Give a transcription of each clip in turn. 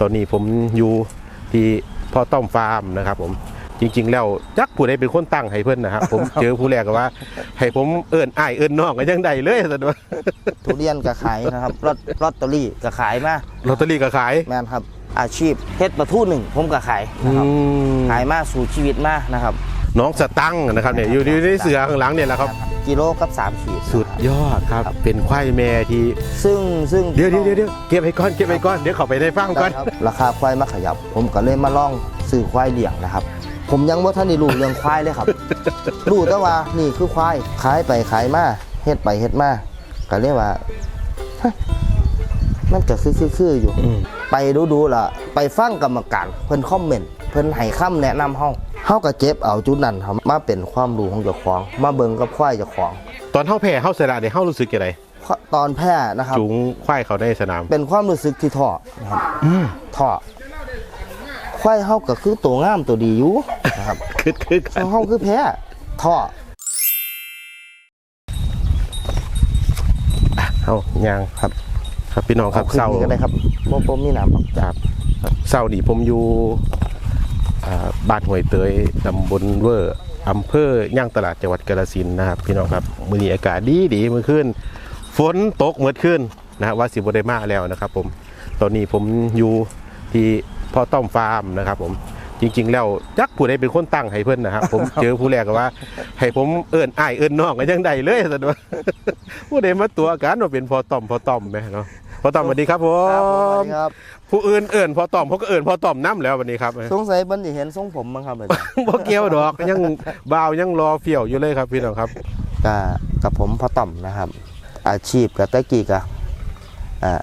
ตอนนี้ผมอยู่ที่พ่อต้อมฟาร์มนะครับผมจริง ๆ แล้วจักผู้ใดเป็นคนตั้งให้เพิ่นนะครับผมเจอผู้แรกก็ว่า ให้ผมเอิ้นอ้ายเอิ้นน้องก็ยังได้เลยสันว่าทุเรียนก็ขายนะครับลอตลอตเตอรี่ก็ขายมาลอตเตอรี่ก็ขายแม่นครับ อาชีพเฮ็ดปลาทูหนึ่งผมก็ขายอืนะครับมขายมาสู่ชีวิตมานะครับ น้องสตังค์นะครับเนี่ยอยู่ในเสือข้างหลังเนี่ยแหละครับ กิโลกับ3ขีด สุดยอดครับ เป็นควายแม่ที่ ซึ่งซึ่งเดี๋ยวเดี๋ยวเดี๋ยวเดี๋ยวเก็บไว้ก่อนเก็บไว้ก่อนเดี๋ยวเขาไปในฟาร์มก่อนได้ครับราคาควายมาขยับ ผมก็เลยมาลองซื้อควายเลี้ยงนะครับ ผมยังว่าท่านได้รู้เรื่องควายเลยครับ รู้แต่ว่านี่คือควายขายไปขายมาเฮ็ดไปเฮ็ดมาก็เรียกว่าฮะมันก็คือคือคืออยู่ อืม ไปดูดูๆล่ะ ไปฟังกรรมการเพิ่นคอมเมนต์เพิ่นให้คำแนะนำเฮา เฮาก็เจ็บเอาจุดนั้นครับมาเป็นความรู้ของเจ้าของ มาเบิ่งกับควายเจ้าของ ตอนเข้าแพ้เข้าสนามเนี่ยเข้ารู้สึกยังไงตอนแพ้นะครับ จูงควายเขาในสนาม เป็นความรู้สึกที่ท้อนะครับอืมท้อควายเฮาก็คือตัวงามตัวดีอยู่นะครับคึดคึดส่วนเฮาคือแพ้ท้อเอายางครับ ครับพี่น้องครับอขึ้นเศร้านี่ก็ได้ครับบ่บ่มีน้ำหรอกครับเศร้านี่ผมอยู่อ่า บ้านห้วยเตยตำบลเวอร์อำเภอย่างตลาดจังหวัดกาฬสินธุ์นะครับ พี่น้องครับมื้อนี้อากาศดีดีเมื่อคืนฝนตกเมื่อคืนนะฮะว่าสิบ่ได้มาแล้วนะครับ ผมตอนนี้ผมอยู่ที่พ่อต้อมฟาร์มนะครับผมจริง ๆ แล้วจักผู้ใดเป็นคนตั้งให้เพิ่นนะครับผมเจอผู้แรกก็ว่า ให้ผมเอิ้นอ้ายเอิ้นน้องก็ยังได้เลยสันว่าผู้ใดมาตัวกันว่าเป็นพ่อต้อมพ่อต้อมแม่เนาะพ่ อต้อมสวัสดีครับผครับผมสวัมสดีครับผู้อื่นเอิ่นพอตอมเขาก็เอิ่นพอตอมน้ำแล้ววันนี้ครับ สงสัยเบิ่นสิเห็นทรงผมมั้งครับอาจารย์ บ่เกี่ยวดอกยังบ่าวยังรอเฟี่ยวอยู่เลยครับพี่น้องครับ ก็กับผมพ่อต่อมนะครับ อาชีพกับตะกี้ก็อ่า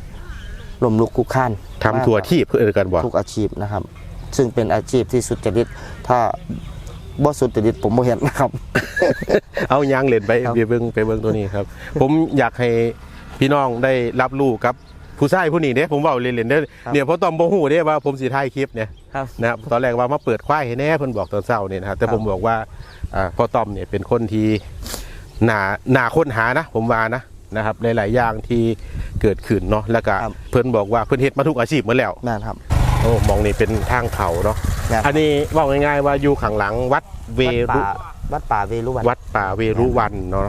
ลมลุกคุกคานทำถั่วที่เพื่อเอิ้นกันบ่ทุกอาชีพนะครับ ซึ่งเป็นอาชีพที่สุจริตถ้าบ่สุจริตผมบ่เห็นนะครับ เอายางเล่นไปครับไปเบิ่งไปเบิ่งตัวนี้ครับ ผมอยากให้พี่น้องได้รับรู้กับ ผู้ชายผู้นี้เด้ผมเว้าเล่นๆเด้อเนี่ยพอตอมบ่ฮู้เด้ว่าผมสิถ่ายคลิปเนี่ยครับ นะครับตอนแรกว่ามาเปิดควายให้แน่เพิ่นบอกตอนเช้านี่นะครับแต่ครับผมบอกว่าอ่าพ่อตอมเนี่ยเป็นคนที่หนาหนาค้นหานะผมว่านะนะครับหลายๆอย่างที่เกิดขึ้นเนาะแล้วก็ครับ เพิ่นบอกว่าเพิ่นเฮ็ดมาทุกอาชีพหมาแล้ว แม่นครับ โอ้มองนี่เป็นทางเขาเนาะแม่นอันนี้บอกง่ายๆว่าอยู่ข้างหลังวัดเววัดรุป่าวัดป่าเวรุวันวัดป่าเวรุวันเนาะ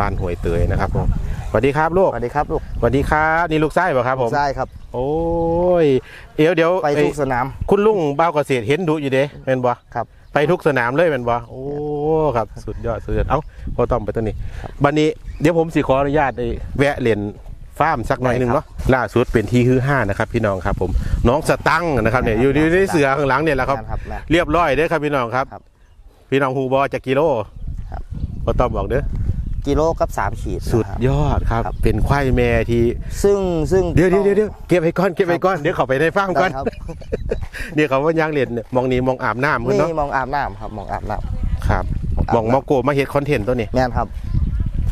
บ้านห้วยเตยนะครับผมส วัสดีครับลูกสวัสดีครับลูกสวัสดีครับนี่ลูกไส้ป่ะครับผมใช่ครับ โอ้ยเดี๋ยวเดี๋ยวไปทุกเอ้ยสนาม คุณลุงบ้าวเกษตรเห็นดูอยู่เด้เป็นบ่ครับไปทุกสนามเลยเป็นบ่โอ้ครับสุดยอดสุดยอดเอ้าพอต้องไปตัวนี้บันนี้เดี๋ยวผมสิขออนุญาตไอ้แวะเล่นฟาร์มสักหน่อยหนึงเนาะล่าสุดเป็นที่ฮือห้านะครับพี่น้องครับผมน้องสตังค์นะครับเนี่ยอยู่ในเสือข้างหลังเนี่ยแหละครับแม่นครับแม่นเรียบร้อยเด้อครับพี่น้องครับครับพี่น้องฮูบอจากกิโลครับพอต้องบอกเด้อ กิโลกับสามขีดสุดนะครับ ยอดครับ ครับ เป็นควายแม่ที่ซึ่งซึ่งเดี๋ยวเดี๋ยวเดี๋ยวเดี๋ยวเก็บไว้ก่อนเก็บไว้ก่อนเดี๋ยวเขาไปในฟาร์มก่อนได้ครับเนี่ยเขาว่ายางเล่นเนี่ยมองนี้มองอาบน้ำเพิ่นนี่เนาะมองอาบน้ำครับมองอาบน้ครับอาบมองน้ำมาโกมาเฮ็ดคอนเทนต์ตัวนี้ำแม่นครับ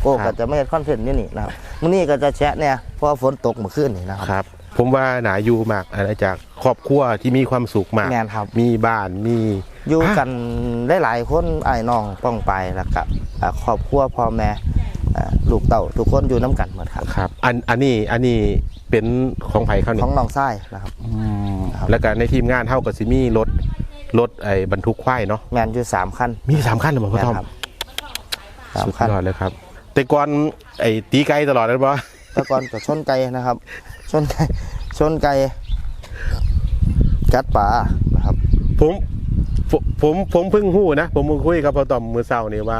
โอ้ครัก็บ จะไม่เห็นคอนเทนต์นี่นี่นะครับมื้อนี้ก็จะแชะเนี่ยเพราะว่าฝนตกเมื่อคืนนี่นะครับครับ ผมว่าหนาอยู่มากอาณาจากครอบครัวที่มีความสุขมาก แม่นครับ มีบ้านมี อยู่อะกันได้หลายๆคนไอ้น้องป้องไปแล้วก็อ่าครอบครัวพ่อแม่อ่าลูกเต่าทุกคนอยู่น้ำกันหมดครับครับ อันอันนี้อันนี้เป็นของไผ่เขานี่ของน้องไส้นะครับ อืมครับ แล้วก็ในทีมงานเท่ากับซิมีรถรถไอ้บรรทุกควายเนาะแมนอยู่สามคันมีสามขั้นเลยพ่อแม่นทอมครับสามสุดคันยอดเลยครับ แต่ก่อนไอ้ตีไก่ตลอดเลยปะ แตะกอนกับชนไก่นะครับ ชนไก่ชนไก่กัดป่านะครับ ผมผมผมผมเพิ่งหู้นะ ผมเพิ่งคุยกับพ่อตอมมือเศร้านี่ว่า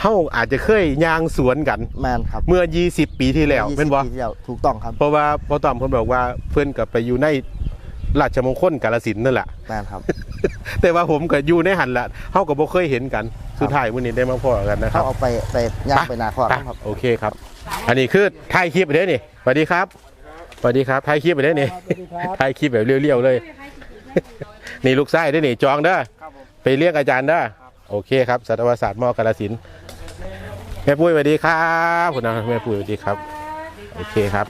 เฮาอาจจะเคยยางสวนกัน แมนครับเมื่อ 20 ปีที่แล้วยี่สิเป็นบ่ปีที่แล้วถูกต้องครับ เพราะว่าพ่อตอมเพิ่นบอกว่าเพิ่นกับไปอยู่ในราชมงคลกาลสินธุ์นั่นแหละ แมนครับ แต่ว่าผมก็อยู่ในหันละเฮาก็บ่เคยเห็นกันสุดท้ายมื้อนี้ได้มาพอกันนะคเขารับ เอาไปไปย่างไปนาคอไปครับ โอเคครับ อันนี้คือถ่ายคลิปไปเด้อนี่สวัสดีครับ สวัสดีครับถ่ายคลิปไปเด้อนี่ถ่ายคลิปแบบเรียวๆเลย นี่ลูกชายเด้อนี่จองเด้อไปเรียกอาจารย์เด้อโอเคครับสัตวศาสตร์มอกาลสินธุ์แม่ปุ้ยสวัสดีครับคุณนะแม่ปุ้ยสวัสดีครับ โอเคครับ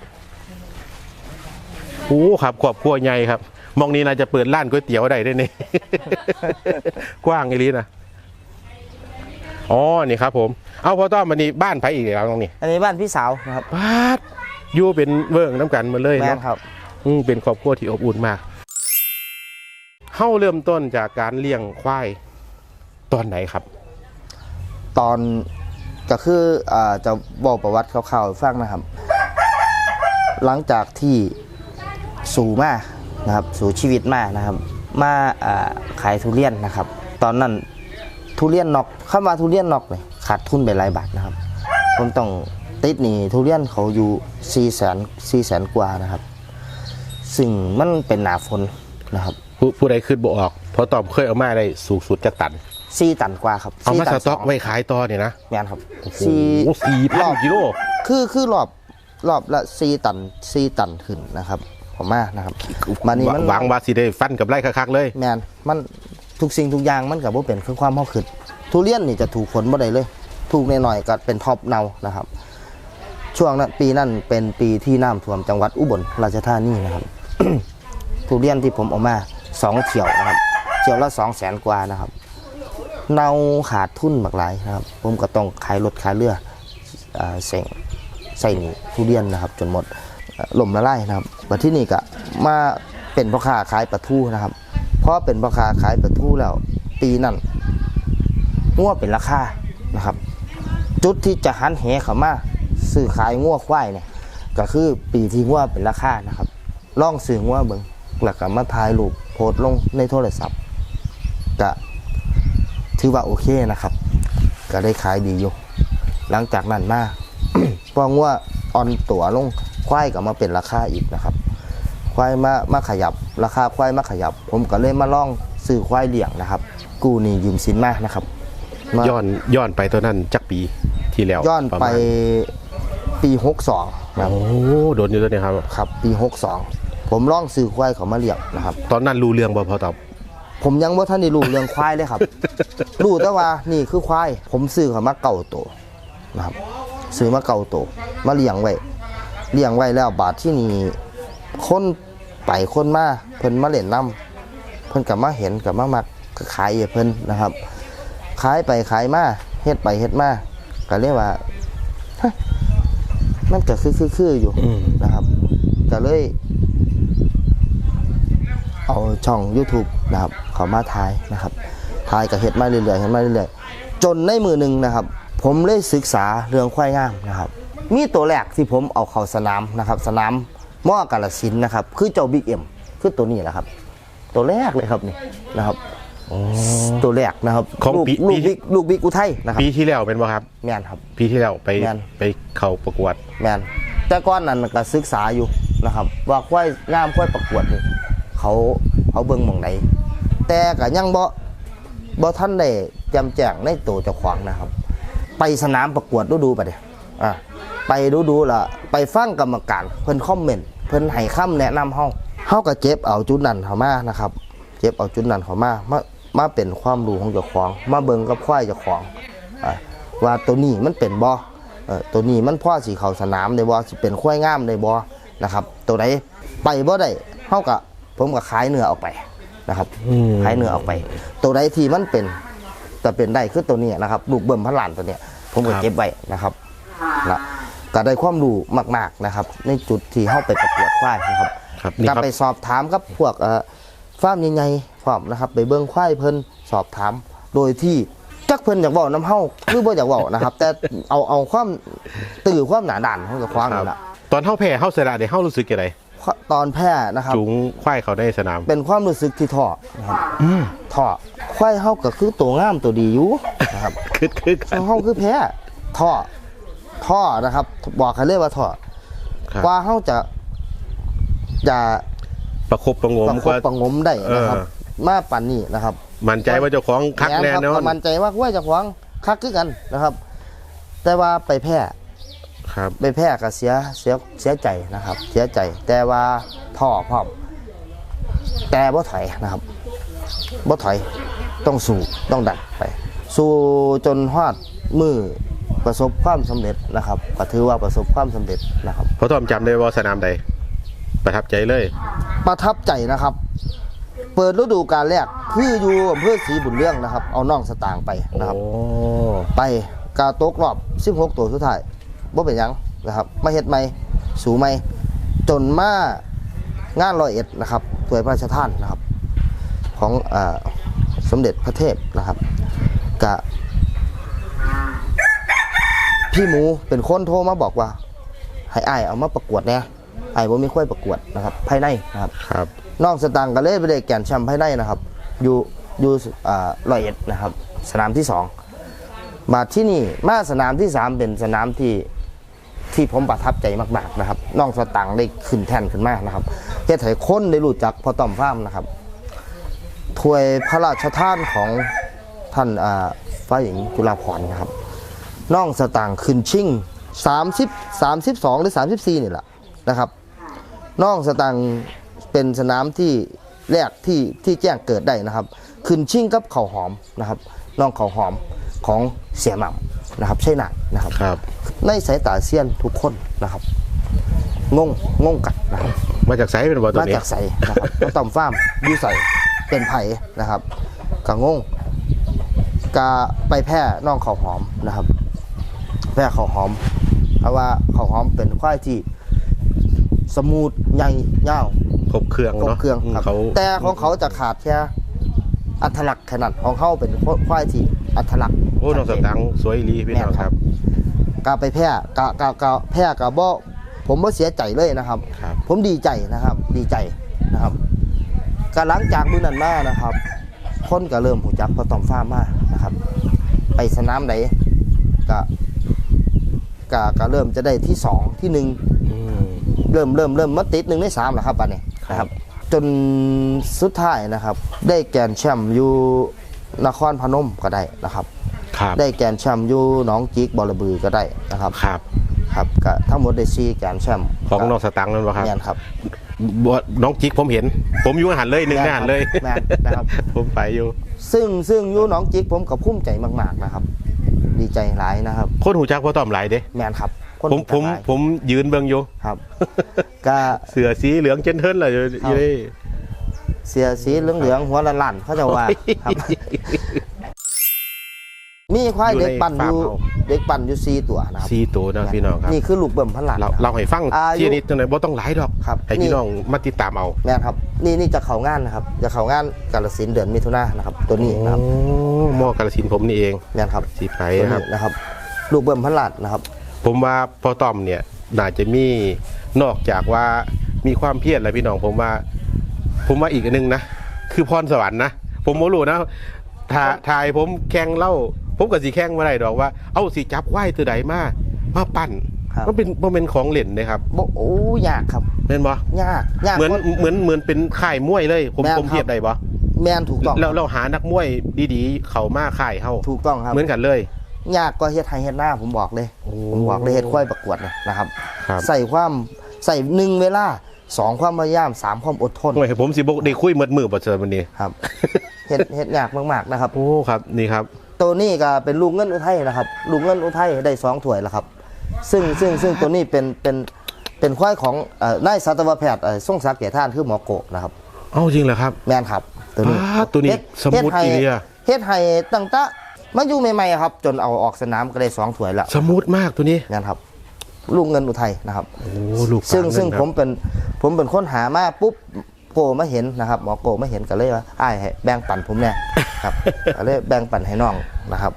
โอ้ครับครอบครัวใหญ่ครับ มองนี้น่าจะเปิดร้านก๋วยเตี๋ยวได้ด้วยนี่กว้างอีหลีนะอ๋อนี่ครับ ผม เอาพอต้อมมันนี่บ้านไผอีกแล้วตรงนี้ อันนี้บ้านพี่สาวนะครับบ้าน อยู่เป็นเวิร์งน้ำกันหมาเลยแมนเนาะครับ อืมเป็นครอบครัวที่อบอุ่นมากเฮ้าเริ่มต้นจากการเลี้ยงควายตอนไหนครับ ตอนก็คืออ่าจะบอกประวัติคร่าวๆให้ฟังนะครับ หลังจากที่สู่มานะครับ สู่ชีวิตมานะครับ มาอ่าขายทุเรียนนะครับ ตอนนั้นทุเรียนนอกคำว่าทุเรียนนอกเลยขาดทุนไปหลายบาทนะครับ ผมต้อง ติดหนี้ทุเรียนเขาอยู่4ี่แสนสี่แสนกว่านะครับ ซึ่งมันเป็นหนาฝนนะครับผู้ผู้ใดขึ้นบ่ออก เพราะตอมเคยเอามาได้สูงสุดจากตันสี่ตันกว่าครับเอามา4สนต็อกงไว้ขายต่อเนี่ยนะแม่นครับโอ้โหสี่สี่พัรนอบกิโลคือคือรอบรอบละสี่ตันสี่ตันขึ้นนะครับผมมานะครับมานี่มันหวังว่าสิได้ฟันกับไรคักๆเลย แมนมันทุกสิ่งทุกอย่างมันกับว่าเป็นคือความเฮาขึ้นทุเรียนนี่จะถูกฝนบ่ได้เลย ถูกหน่อยๆก็เป็นท็อปเนานะครับ ช่วงนั้นปีนั้นเป็นปีที่น้ำท่วมจังหวัดอุบลราชธานีนะครับ ทุเรียนที่ผมเอามาสองเที่ยวนะครับเที่ยวละสองแสนกว่านะครับเนาขาดทุนมากหลายนะครับ ผมก็ต้องขายรถขายเรืออเส่งใส่หนีทุเรียนนะครับ จนหมดล่มละลายนะครับวันที่นี่ก็มาเป็นพ่อค้าขายปลาทูนะครับเพราะเป็นพ่อค้าขายปลาทูแล้วปีนั้นงัวเป็นราคานะครับ จุดที่จะหันเหเขามา ซื้อขายงัวควายเนี่ย ก็คือปีที่งัวเป็นราคานะครับล่องซื้องัวเบิงแล้วก็มาถ่ายรูปโพสต์ลงในโทรศัพท์ก็ถือว่าโอเคนะครับ ก็ได้ขายดีอยู่ หลังจากนั้นมาพองัวออนตัวลงควายก็มาเป็นราคาอีกนะครับ ควายมามาขยับ ราคาควายมาขยับ ผมก็เลยมาล่องซื้อควายเลี้ยงนะครับ กู้หนี่ยืมสินมานะครับมาย้อนย้อนไปตัวนั้นจักปีที่แล้วย้อนประไปมาณ ปี 62นะคโอ้รับโดนอยู่ตัวนี้ครับ ครับปี 62 ผมล่องซื้อควายเขามาเลี้ยงนะครับ ตอนนั้นรู้เรื่องบ่พอตอบผมยังว่าท่านได้รู้เรื่องควายเลยครับ รู้แต่ว่านี่คือควาย ผมซื้อเขามาเก่าโตวนะครับ ซื้อมาเก่าโตวมาเลี้ยงไว้ เลี้ยงไว้แล้วบาทที่นี่คนไปคนมาเพิ่นมาเล่นน้ำเพิ่นกับมาเห็นกับมามักก็ขายให้เพิ่นนะครับ ขายไปขายมาเฮ็ดไปเฮ็ดมาก็เรียกว่าฮะ มันก็คือคือคืออยู่อืมนะครับก็เลย เอาช่อง YouTube นะครับ เขามาถ่ายนะครับถ่ายกับเฮ็ดมาเรื่อยๆเฮ็ดมาเรื่อยๆจนในมือหนึ่งนะครับ ผมเลยศึกษาเรื่องควายงามนะครับ มีตัวแรกที่ผมเอาเข้าสนามนะครับ สนามมอกาลสินธุ์นะครับ คือเจ้าบิ๊กเอ็มคือตัวนี้แหละครับ ตัวแรกเลยครับนี่นะครับ ตัวแรกนะครับของลูกปีลูปีกบิ๊กลูกบิ๊กอุทัยนะครับปีที่แล้วเป็นบ่ครับ แม่นครับ ปีที่แล้วไปแม่น ไปเข้าประกวด แมนแต่ก่อนนั้นก็ศึกษาอยู่นะครับ ว่าควายงามควายประกวดนี่เขาเขาเบิ่งหมองไหนแต่ก็ยังบ่บ่ท่านได้แจำแจงในตัวเจ้าของนะครับ ไปสนามประกวดดูดูๆไปเด้อะไปดูดูๆล่ะไปฟังกรรมการเพิ่นคอมเมนต์เพิ่นให้คำแนะนำเฮาเฮาก็เจ็บเอาจุดนั้นเข้ามานะครับ เจ็บเอาจุดนั้นเข้ามามา มาเป็นความรู้ของเจ้าของ มาเบิ่งกับควายเจ้าของอะว่าตัวนี้มันเป็นบ่เออตัวนี้มันพ่อสิเข้าสนามได้บ่สิเป็นควายงามได้บ่นะครับ ตัวใดไปบ่ได้เฮาก็ผมก็ขายเนื้อออกไปนะครับอืมขายเนื้อออกไป ตัวใดที่มันเป็นจะเป็นได้คือตัวนี้นะครับลูกเบิ่มพันล้านตัวเนี้ยผมก็เก็บไว้นะครับนะก็ได้ความรู้มาก ๆนะครับ ในจุดที่เฮาไปประกวดควายนะครับครับนี่ก็ครับไปสอบถามกับพวกเอ่อ ฟาร์มใหญ่ๆพร้อมนะครับไปเบิ่งควายเพิ่นสอบถาม โดยที่จักเพิ่นอยากเว้าน้ำเฮาหรือบ่อยากเว้านะครับ แต่เอาเอาความตื่อความหนาด่านของเจ้าของครันี่บล่ะตอนเฮาแพ้เฮาเสยดายเดี๋ยวเฮารู้สึกยังไงตอนแพ้นะครับ จูงควายเขาได้สนาม เป็นความรู้สึกที่ท้อนะครับท้อควายเฮาก็คือตัวงามตัวดีอยู่นะครับคึดคึดกันเฮาคือแพ้ท้อท้อนะครับ บอกให้เลยว่าท้อครับกว่าเฮาจะจะ ประคบประหงปมระคกบว่าประหงมได้นะครับ เออ มาปันนี้นะครับมั่นใจว่าเจ้าของคักแน่ครับนอนก็มั่นใจว่าควายเจะขวางคักคือกันนะครับ แต่ว่าไปแพ้ ครับ ไปแพ้ก็เสียเสียเสียใจนะครับ เสียใจแต่ว่าท้อพร้อมแต่บ่ถอยนะครับบ่ถอยต้องสู้ต้องดันไป สู้จนฮอดมือประสบความสำเร็จนะครับก็ถือว่าประสบความสำเร็จนะครับ เพราะทอมจำได้ว่าสนามใด ประทับใจเลย ประทับใจนะครับ เปิดฤดูกาลแรกคืออยู่อำเภอศรีบุญเรื่องนะครับ เอาน้องสตางค์ไปนะครับ โอ้ไปกาตกรอบ 16 ตัวสุดท้ายบ่เป็นหยังนะครับ มาเฮ็ดใหม่สู่ใหม่จนมางานร้อยเอ็ดนะครับถวยพระราชทานนะครับพของอาสมเด็จพระเทพนะครับกะพี่หมูเป็นคนโทรมาบอกว่า ให้อ้ายเอามาประกวดเนี่ย อ้ายว่ามีค่อยประกวดนะครับภายในนะครับครับน้องสตังค์ก็เลยไปได้แก่นแชมป์ภายในนะครับ อยู่อยู่อ่าร้อยเอ็ดนะครับ สนามที่สองมาที่นี่มาสนามที่สามเป็นสนามที่ที่ผมประทับใจมากๆนะครับน้องสตังค์ได้ขึ้นแท่นขึ้นมากนะครับเฮ็ดให้คนได้รู้จักพอต่อมฟ้ามนะครับถวยพระราชทานของท่านอ่าฟ้าหญิงจุฬาภรณ์นะครับน้องสตางค์ขึ้นชิง30 32 หรือ 34 นี่แหละนะครับ น้องสตางค์เป็นสนามที่แรกที่ที่แจ้งเกิดได้นะครับ ขึ้นชิงกับเขาวหอมนะครับน้องเขาวหอมของเสียหม่ำนะครับ ใช่หนักนะครับครับ ในสายตาเซียนทุกคนนะครับงงงงกันนะครับมาจากไสเป็นบ่ตัวมานี้จากใสนะครับมาต่อมฟ้าร์มอยูใสเป็นไผ่นะครับกะงงกะไปแพร่น้องข้าวหอมนะครับ แพร่ข้าวหอม เพราะว่าข้าวหอมเป็นควายที่ สมูทใหญ่ยาวครบเครื่องครบเนาะเครื่องมครับเขาแต่ของเขาจะขาดแค่อัตลักษณ์ขนาดของเขาเป็นควายที่อัตลักษณ์โอ้น้องสตังค์สวยอีหลีพี่น้องแม่นคครัรับบกาไปแพร่กะกะกะแพร่กะบ่ผมบ่เสียใจเลยนะครับครับ ผมดีใจนะครับ ดีใจนะครับก็หลังจากมื้อนั้นมานะครับ คนก็เริ่มหูจักพอตอมฟ้ามานะครับ ไปสนามไหนก็ก็ก็เริ่มจะได้ที่สองที่หนึ่งอืม เริ่มเริ่มเริ่มมาติดหนึ่งในสามแล้วครับบัดนี้นะครับ จนสุดท้ายนะครับ ได้แกรนด์แชมป์อยู่นครพนมก็ได้นะครับ ครับได้แกรนด์แชมป์อยู่หนองจิกบอระบือก็ได้นะครับครับครับก็ทั้งหมดได้ซีแกรนด์แชมป์ของน้องสตังค์นั่นบ่ครับแมนครับบ่น้องจิกผมเห็น ผมอยู่อาหารเลยหนึ่งในอาหารเลยแม่นนะครับ ผมไปอยู่ ซึ่งซึ่งอยู่หนองจิกผมก็ภูมิใจมาก ๆนะครับ ดีใจหลายนะครับ คนหูจักพ่อต้อมหลายเด้แมนครับ คนผมผมหลายผมยืนเบิ่งอยู่ครับ ก็เสือสีเหลืองเจนเทินเลยอยู่อยู่นี่เสียสีเหลืองๆหัวละลั่นเขาจะว่าครับ มีควายเด็กปั่นอยู่เด็กปั่นอยู่สี่ตัวนะครับสีตัวนะพี่น้องครับนี่คือลูกเบิ่มพันหลันเรานะครับเราให้ฟังอายุที่นิดจังไดบ่ต้องหลายดอกครับให้พี่นี่น้องมาติดตามเอาแม่นครับ นี่นี่จะเขางานนะครับ จะเขางานกาลสินธุ์เดือนมิถุนายนนะครับ ตัวนี้นะครับโอ้หมอกระสินธุ์ผมนี่เองแม่นครับ สีไผ่ตัวครันี้บนะครับ ลูกเบิ่มพันหลันนะครับ ผมว่าพ่อต้อมเนี่ยน่าจะมีนอกจากว่ามีความเพียรแล้วพี่น้องผมว่า ผมว่าอีกอันหนึงนะคือพรสวรรค์นะผมบ่รู้นะถ้าทายผมแข่งเล่า ผมก็สิแข่งบ่ได้ดอกว่าเอาสิจับควายตัวใดมามาปั้นครับ มันเป็นมันเป็นของเล่นนะครับบ่โอ้ยากครับ เห็นบ่ยากยากเหมือนกว่า เหมือนเหมือนเป็นค่ายมวยเลย ผมแม่นผมเทียบครับได้บ่แม่นถูกต้องเราเราหานักมวยดีๆ เข้ามาค่ายเฮาถูกต้องครับ เหมือนกันเลย ยากก็เฮ็ดไทยเฮ็ดหน้าผมบอกเลยโอ้ผมบอกเลยเฮ็ดควายประกวดเลยนะครับ ครับ ใส่ความใส่หนึ่งเวลาสองความพยายามสามความอดทน โอ้ยผมสิบ่ได้คุยมืดมือบ่เจอวันนี้ครับ เฮ็ดเฮ็ดยากมากๆนะครับ โอ้ครับนี่ครับ ตัวนี้ก็เป็นลูกเงินอุทัยนะครับ ลูกเงินอุทัยได้สองถ้วยแล้วครับ ซึ่งซึ่งซึ่งตัวนี้เป็นเป็นเป็นควายของเอ่อนายสัตวแพทย์เอ่อทรงศักดิ์เกียรติท่านคือหมอโกะนะครับ เอาจริงเหรอครับ แมนครับ ตัวนี้อ้าตัวนี้เฮ็ดสมูทเฮ็ดให้อีเลีย เฮ็ดให้ตั้งแต่ มาอยู่ใหม่ๆครับ จนเอาออกสนามก็ได้สองถ้วยแล้วสมูทมากตัวนี้แมนครับ ลูกเงินอุทัยนะครับโอ้ลูกซึ่งปากซึ่งนั่นผมเป็นผมเป็นคนหามาปุ๊บโกมาเห็นนะครับหมอโกมาเห็นก็เลยว่าอ้ายให้แบ่งปันผมเนี่ยครับก็เลยแบ่งปันให้น้องนะครับ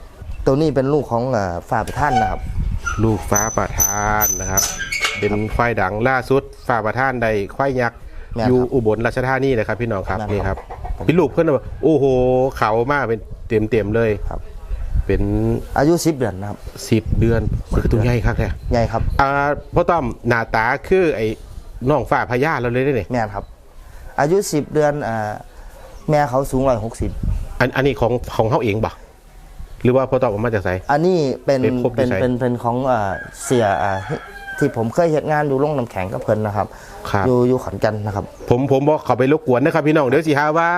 ตัวนี้เป็นลูกของเอ่อฝ่าประท่านนะครับ ลูกฟ้าประทานนะครับ เป็นควายดังล่าสุดฟ้าประทานใดควายยักษ์แม่นครับอยู่อุบลราชธานีนะครับ พี่น้องครับแม่นครับนี่ครับพี่ลูกเพื่อนว่าโอ้โหเขามากเป็นเต็มเต็มๆเลยครับ เป็นอายุสิบเดือนนะครับสิบเดือนมันคือตัวใหญ่ครับแท้ใหญ่ครับอ่าพ่อต้อมหน้าตาคือไอ้น้องฟ้าพญาเราเลยได้เนี่ยแม่นครับ อายุสิบเดือนอ่าแม่เขาสูงร้อยหกสิบอันอันนี้ของของเขาเองบ่หรือว่าพ่อต้อมเอามาจากไส อันนี้เป็นเป็นพบอยู่เป็นไส เป็นเป็นของอ่าเสียอ่าที่ผมเคยเห็นงานอยู่โรงน้ำแข็งกับเพิ่นนะครับ ครับ อยู่อยู่ขอนแก่นนะครับ ผมผมบอกเขาไปรบกวนนะครับพี่น้องเดี๋ยวสิหาว่า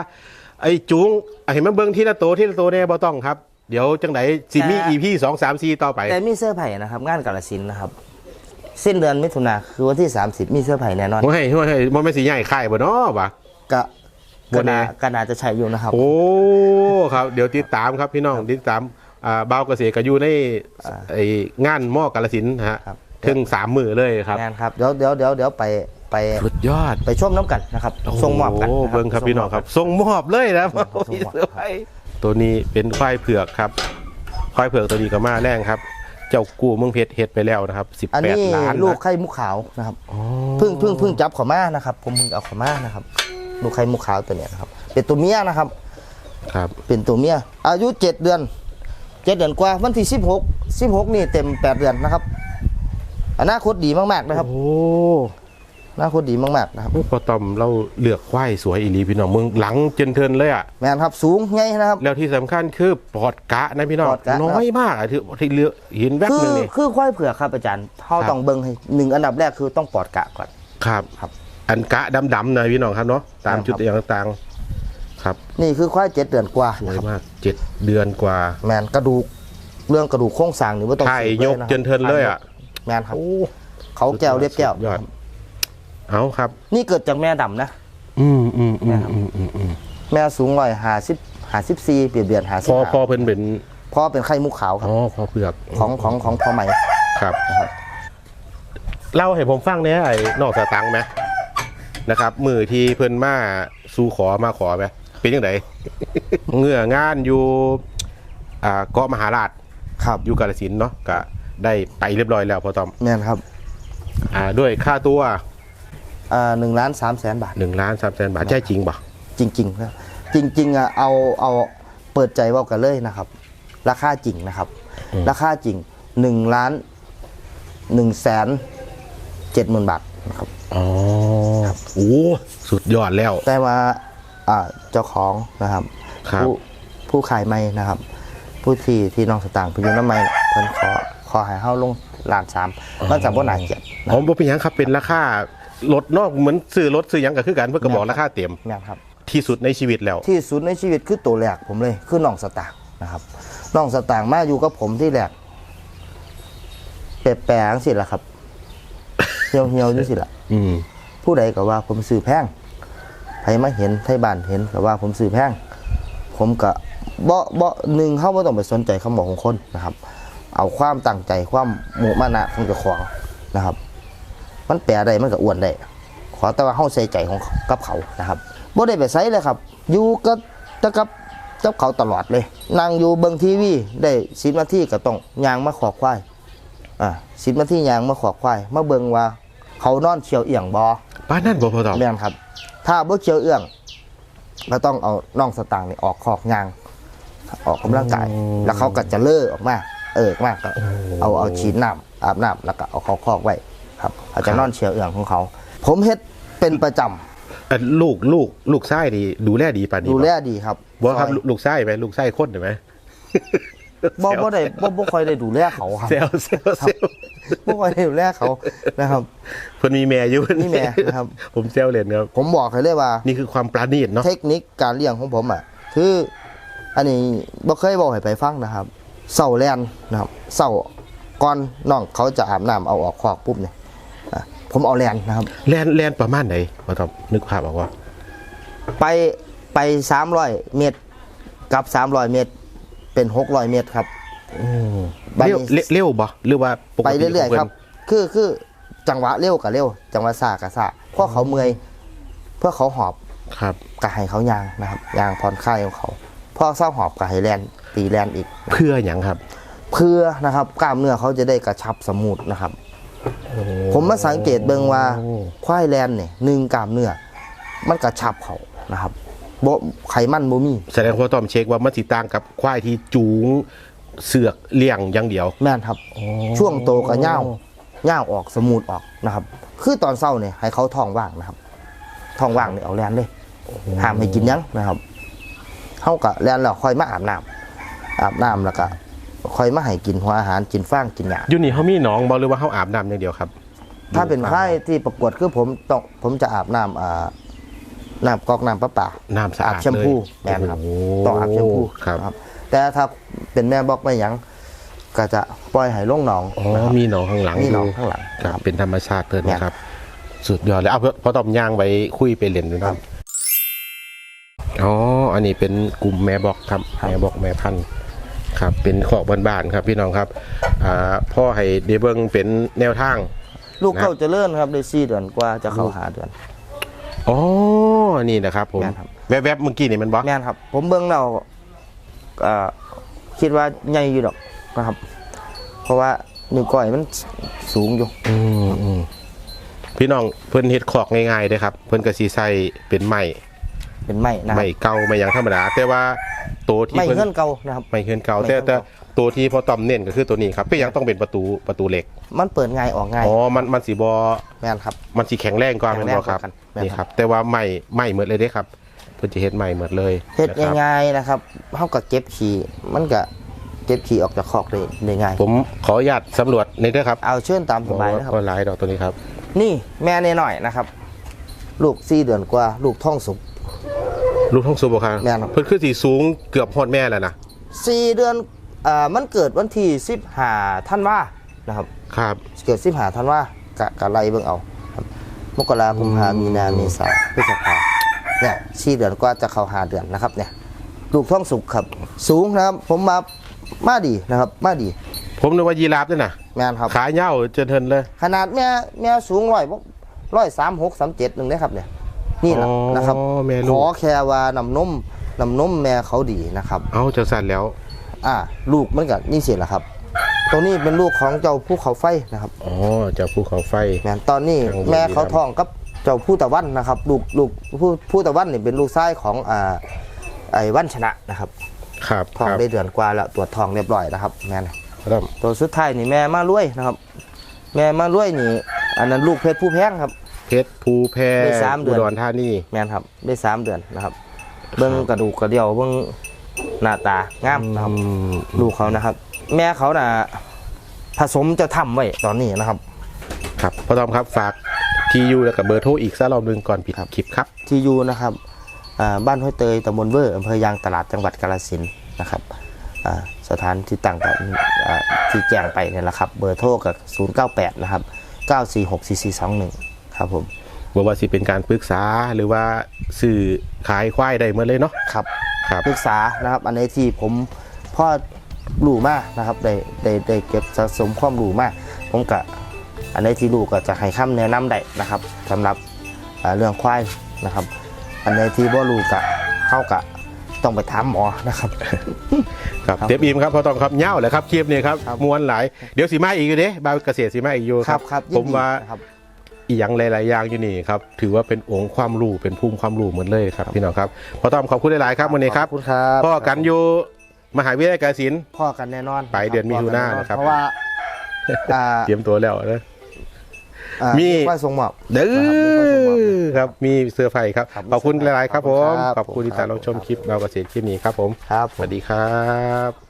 ไอ้จุงเห็นมันเบิ้งที่ละโตที่ละโตเนี่ยบ่ต้องครับ เดี๋ยวจังไหนสิมีแต่อีพีสองสามสี่ต่อไป แต่มีเสื้อร์ไผ่นะครับ งานกาลสินธุ์นะครับ สิ้นเดือนมิถุนาคือวันที่ 30 มีเสื้อร์ไผ่แน่นอนโอ้ยโอ้ยมันไม่สีใหญ่ค่ายบ่เนาะวะก็บ่ก็แน่น่าก็น่าจะใช้อยู่นะครับ โอ้ครับ เดี๋ยวติดตามครับพี่น้องติดตามอ่าเบาวเกษตรก็อยู่ในไอ้งานหม้อกาลสินธุ์นะฮะครับ ถึงสามมือเลยครับงานครับเดี๋ยวเดี๋ยวเดี๋ยวเดี๋ยวไปไปสุดยอดไปชมน้ำกันนะครับส่งมอบกันโอ้นะเบิ้งครับพี่น้องครับส่งมอบเลยนะส่งมอบพี่เซอร์ไพรส์ ตัวนี้เป็นควายเผือกครับควายเผือกตัวนี้ก็มาแรงครับ เจ้ากู้เมืองเพชรเฮ็ดไปแล้วนะครับอันนี้18ล้านลูกนะไข่มุกขาวนะครับอ๋อเพิ่งเพิ่งเพิ่งจับเขอมานะครับ ผมเพิ่งเอาเขอมานะครับ ลูกไข่มุกขาวตัวเนี้ยนะครับ เป็นตัวเมียนะครับ ครับเป็นตัวเมีย อายุเจ็ดเดือนเจ็ดเดือนกว่าวันที่สิบหกสิบหกนี่เต็มแปดเดือนนะครับอนาคตดีมากๆนะครับ โอ้ อนาคตดีมากๆนะครับโหพอตอมเราเลือกควายสวยอีหลีพี่น้องเมืองหลังเจนเทินเลยอะแมนครับสูงไงนะครับแล้วที่สำคัญคือปอดกะนะพี่น้องปอดกะน้อยมากอะที่ที่เลือกเห็นแวบคืหนึองนี่คือควายเผือกครับอาจารย์เขาครับต้องเบิ่งให้หนึ่งอันดับแรกคือต้องปลอดกะก่อนครับครับ อันกะดำๆนะพี่น้องครับเนาะตามครับจุดอย่างต่างๆครับ นี่คือควายเจ็ดเดือนกว่าสวยมากเจ็ดเดือนกว่า แมนกระดูกเรื่องกระดูกโครงสร้างนี่ว่าต้องถ่ายสืบยกะครับเจนเทินเลยอะแมนครับเขาแก้วเรียบแก้วสุดยอด เอาครับ นี่เกิดจากแม่ดำนะ อืมอืมอืมนะครับอืมอืมอืมแม่สูงร้อยหาสิบหาสิบสี่เปลี่ยนเปลี่ยนหาสิพบอพอเพิ่นเป็นพ่อเป็นไข่มุกขาวครับ อ๋อพอเผือกของของของพ่อใหม่ครับ นะครับ เล่าให้ผมฟังเนี่ยไอ้นอกสตังค์ไหมนะครับ มือที่เพิ่นมาสู่ขอมาขอไหมเป็นยังไง เงื่องานอยู่อ่าเกาะมหาราชครับอยู่กาฬสินธุ์เนาะก็ได้ไปเรียบร้อยแล้วพอตอมแม่นครับ อ่าด้วยค่าตัวอ่า หนึ่งล้านสามแสนบาท หนึ่งล้านสามแสนบาทใช่จริงป่ะจริงๆนะจริงๆอะเอาเอาเปิดใจเว่ากันเลยนะครับ ราคาจริงนะครับ ราคาจริงหนึ่งล้านหนึ่งแสนเจ็ดหมื่นบาทนะครับอ๋อโอ้สุดยอดแล้ว แต่ว่าอ่าเจ้าของนะครับครับผู้ผู้ขายไม่นะครับ ผู้ที่ที่น้องสตางค์พยุน้ำไม่น่ะเพิ่นขอขอให้เฮาลงล้านสามมันจะบ่น่าเกลียดนะผมบ่เป็นหยังครับเป็นราคา รถเนอกเหมือนซื้อรถซื้อหยังก็คือกันเพื่อก็บอกราคาเต็มแม่นครับ ที่สุดในชีวิตแล้ว ที่สุดในชีวิตคือตัวแรกผมเลย คือน้องสตางค์นะครับน้องสตางค์มาอยู่กับผมที่แรกแปลงสิละครับ เหี่ยวเหี่ยวอยู่สิละอืม ผู้ใดก็ว่าผมซื้อแพงใครมาเห็นไทยบ้านเห็นก็ว่าผมซื้อแพง ผมก็บ่บ่หนึ่งเขาบ่ต้องไปสนใจคำบอกของคนนะครับ เอาความตั้งใจความมุมานะของเจ้าของนะครับ มันแปลได้มันก็อ้วนได้ ขอแต่ว่าเฮาใส่ใจของเขากับเขานะครับบ่ได้ไปไสเลยครับ อยู่กับแตะกับกับเขาตลอดเลยนั่งอยู่เบิ่งทีวีได้สิบนาทีก็ต้องย่างมาขอควายอ่าสิบนาทีย่างมาขอควายมาเบิ่งว่า เขานอนเฉียวเอียงบ่ป้านนั่นบ่พอตอมแม่นครับ ถ้าบ่เฉียวเอียงก็ต้องเอาน่องสตางค์นี่ออกคอกย่าง ออกกำลังกาย แล้วเขาก็จะเลิกออกมา เออออกมาก็เอาเอาฉีดน้ำอาบน้ำแล้วก็เอาเขาคอกไว้ ครับเขาจะนอนเฉียวเอียงของเขา ผมเฮ็ดเป็นประจำเอ่อลูกลูกลูกไส้ดีดูแลดีป่านนี้ดูแลบ่ดีครับบ่ครับซอยลูกลูกไส้ไหมลูกไส้คนเห็นไหม บ่บ่ได้บ่บ่ค่อยได้ดูแลเขาครับเซลเซลเซลบ่ค่อยได้ดูแลเขานะครับ เพิ่นมีแม่อยู่มีแม่นะครับ ผมเซลเล่นครับ ผมบอกให้เลยว่า นี่คือความปราณีตเนาะเทคนิคการเลี้ยงของผมอะ คืออันนี้บ่เคยบอกให้ไปฟังนะครับเสาแลนนะครับเสาก่อนน้องเขาจะอาบน้ำเอาออกคอกปุ๊บเนี่ยอะ ผมเอาแลนนะครับ แลนแลนประมาณไหนพอตอมนึกภาพออกว่า ไปไป300เมตรกับ300เมตร เป็น600เมตรครับบัดเร็วนี้เร็วบ่หรือว่าปกไปติเรื่อยขงๆครับ คือคือจังหวะเร็วกับเร็ว จังหวะซากับซาเพราะเขาเมื่อยเพื่อเขาหอบครับก็ให้เขายางนะครับยางผ่อนคลายของเขาพอเศร้าหอบก็ให้แลนตีแลนอีก เพื่ออย่างครับ เพื่อนะครับ กล้ามเนื้อเขาจะได้กระชับสมูทนะครับ ผมมาสังเกตเบิ่งว่าโอ้ควายแลนเนี่ยหนึ่งกล้ามเนื้อมันกระชับเขานะครับโบไขมันโบมีแสดงว่าตอมเช็คว่ามันสิต่างกับควายที่จูงเสือกเลี้ยงอย่างเดียวแม่นครับ ช่วงโตก็ย่าวย่าวออกสมูทออกนะครับ คือตอนเศร้าเนี่ยให้เขาท้องว่างนะครับท้องว่างเนี่ยเอาแลนเลยห้ามให้กินหยังนะครับเขากะแลนแล้วค่อยมาอาบน้ำอาบน้ำแล้วก็ ค่อยมาให้กินหัวอาหารกินฟางกินหยาอยู่นี่เขามีหนองบ่หรือว่าเขาอาบน้ำอย่างเดียวครับ ถ้าเป็นไข้ที่ประกวดคือผมต้องผมจะอาบน้ำอ่าน้ำก๊อกน้ำประปาน้ำสะอาดบแชมพูเลยแม่นครับโอ้ต้องอาบแชมพูครับนะแต่ถ้าเป็นแม่บอกไม่หยังก็จะปล่อยให้ลงหนองอ๋อนะครับมีหนองข้างหลังมีหนองยู่ข้างหลังครับนะครับเป็นธรรมชาติเพิ่นเนี่ยนะครับ สุดยอดเลยเอาพอตอมย่างไว้คุยไปเล่นด้วยครับอ๋ออันนี้เป็นกลุ่มแม่บอกครับแม่บอกแม่พันธุ์ ครับเป็นขอกบ้านๆครับพี่น้องครับอ่าพ่อให้เดเบิงเป็นแนวทาง ลูกนะเข้าเจริญครับได้สี่เดือนกว่าจะเข้าหาเดือน อ๋อ นี่นะครับผมแม่นครับ แวบๆเมื่อกี้นี่มันบอแม่นครับ ผมเบิ่งแล้วอ่าคิดว่าใหญ่อยู่ดอกนะครับ เพราะว่านิ้วก้อยมันสูงอยู่ อืมอืมพี่น้องเพิ่นเฮ็ดขอกง่ายๆเด้อครับ เพิ่นก็สิใส่เป็นไม้ เป็นไม้นะครัไม้บเก่าไม้หยังธรรมดา แต่ว่าตัวที่ไม้เพิ่นเงื่อนเก่านะครับ ไม้เฮือนเก่าไม้แต่เฮือนแต่เก่าตัวที่พอต้อมเน้นก็คือตัวนี้ครับเป็นหยังต้องเป็นประตูประตูเหล็กมันเปิดง่ายออกง่ายอ๋อมันมันสิบ่แม่นครับ มันสิแข็งแรงกว่าแข็แม่งนแรงบ่ครับกว่ากันแม่นนี่ครับครับแต่ว่าไม้ไม้หมดเลยเด้ครับเพิ่นจะเฮ็ดไม้หมดเลยเฮ็ดนะครับง่ายๆนะครับเฮาก็เก็บขี้มันก็เก็บขี้ออกจากคอกได้ได้ง่าย ผมขออนุญาตสำรวจในอยเด้อครับเอาเชิญตามสบายนะครับ ก็หลายดอกตัวนี้ครับ นี่แม่เนหน่อยนะครับ ลูกสี่เดือนกว่า ลูกท้องสุก ลูกท้องสูบบ่ครับแม่นครับ เพิ่นคือสิสูงเกือบฮอดแม่แล้วนะสี่เดือนอ่ามันเกิดวันที่สิบห้าท่านว่านะครับ ครับ เกิดสิบห้าท่านว่ากะกะไลเบิ่งเอาครับมกราคมกุมภามีนาเมษาพฤษภาเนี่ยสี่เดือนกว่าจะเข้าหาเดือนนะครับเนี่ยลูกท้องสุกครับ สูงนะครับ ผมมามาดีนะครับ มาดีผมนึกว่ายีราฟด้วยนะแม่นครับ ขาเหี่ยวเจนเทินเลย ขนาดแม่แม่สูงร้อยร้อยสามหกสามเจ็ดหนึ่งนะครับเนี่ย นี่แหละอ๋อนะครับแม่ขลูอกแค่ว่านำนมนำนมแม่เขาดีนะครับ เอาจังสั่นแล้ว อ่าลูกมันก็นี่สิแหละครับตัวนี้เป็นลูกของเจ้าภูเขาไฟนะครับอ๋อเจากภูเขาไฟแม่นตอนนี้ทางบุรีแม่เขาท้องกับเจ้าผู้ตะวันนะครับ ลูกลูกผู้ผู้ตะวันนี่เป็นลูกชายของอ่าไอ้วันชนะนะครับ ครับท้องครับได้เดือนกว่าแล้วตรวจท้องเรียบร้อยนะครับแม่นครับตัวสุดท้ายนี่แม่มาลุยนะครับ แม่มาลุยนี่ อันนั้นลูกเพชรผู้แพงครับ เพชรภูแพรได้สามเดือุอน ดรธานีแม่นครับได้สามเดือนนะครับ เบิ้งกระดูกกระเดี่ยวเบิ้งหน้าตางามนะครับ อืมลูกเขานะครับ แม่เขาน่ะผสมจะทำไว้ตอนนี้นะครับ ครับพ่อตอมครับฝากทียูแล้วกับเบอร์โทรอีกสักรอบหนึ่งก่อนปิดคลิปครับ ที่อยู่นะครับอ่าบ้านห้วยเตยตำบลเวอร์อำเภอยางตลาดจังหวัดกาฬสินธุ์นะครับอ่าสถานที่ตั้งกับอ่าที่แจ้งไปเนี่ยแหละครับ เบอร์โทรกับ 098 นะครับ 9464421 ครับผมบอกว่าสิเป็นการปรึกษาหรือว่าสื่อขายควายได้หมดเลยเนาะครับครับ ปรึกษานะครับ อันนี้ที่ผมพ่อรู้มากนะครับได้ได้ได้เก็บสะสมความรู้มาก ผมกะอันนี้ที่รู้ก็จะให้คำแนะนำได้นะครับสำหรับอ่าเรื่องควายนะครับ อันนี้ที่บ่รู้กะเข้ากะต้องไปถามหมอนะครับ ครับครับเต็มอิ่มครับพ่อตอมครับเง่าเลยครับคลิปนี้ครับครับมวนหลายเดี๋ยวสีมาอีกอยู่เด้บาวเกษตรสีมาอีกอยู่ครับครับยินผมดีว่านะครับ อีกอย่างหลายๆอย่างอยู่นี่ครับถือว่าเป็นองค์ความรู้เป็นภูมิความรู้หมดเลยครับพี่น้องครับพ่อต้อมขอบคุณหลายๆครับวันนี้ครับขอบคุณครับพ่อกันอยู่มหาวิทยาลัยกาฬสินธุ์ พ่อกันแน่นอนไปเดือนมิถุนายนพ่อกันะครับ เพราะว่าอ่าเตรียมตัวแล้วนะ อ่ามีควายทรงหมอบ เด้นะครับมีความสุขมากอครับมีเสื้อร์ไฟครับครับขอบคุณหลายๆครับผม ขอบคุณครับขอบคุณที่ติดตามรับชมคลิปเราเกษตรคลิปนี้ครับผม ครับ สวัสดีครับ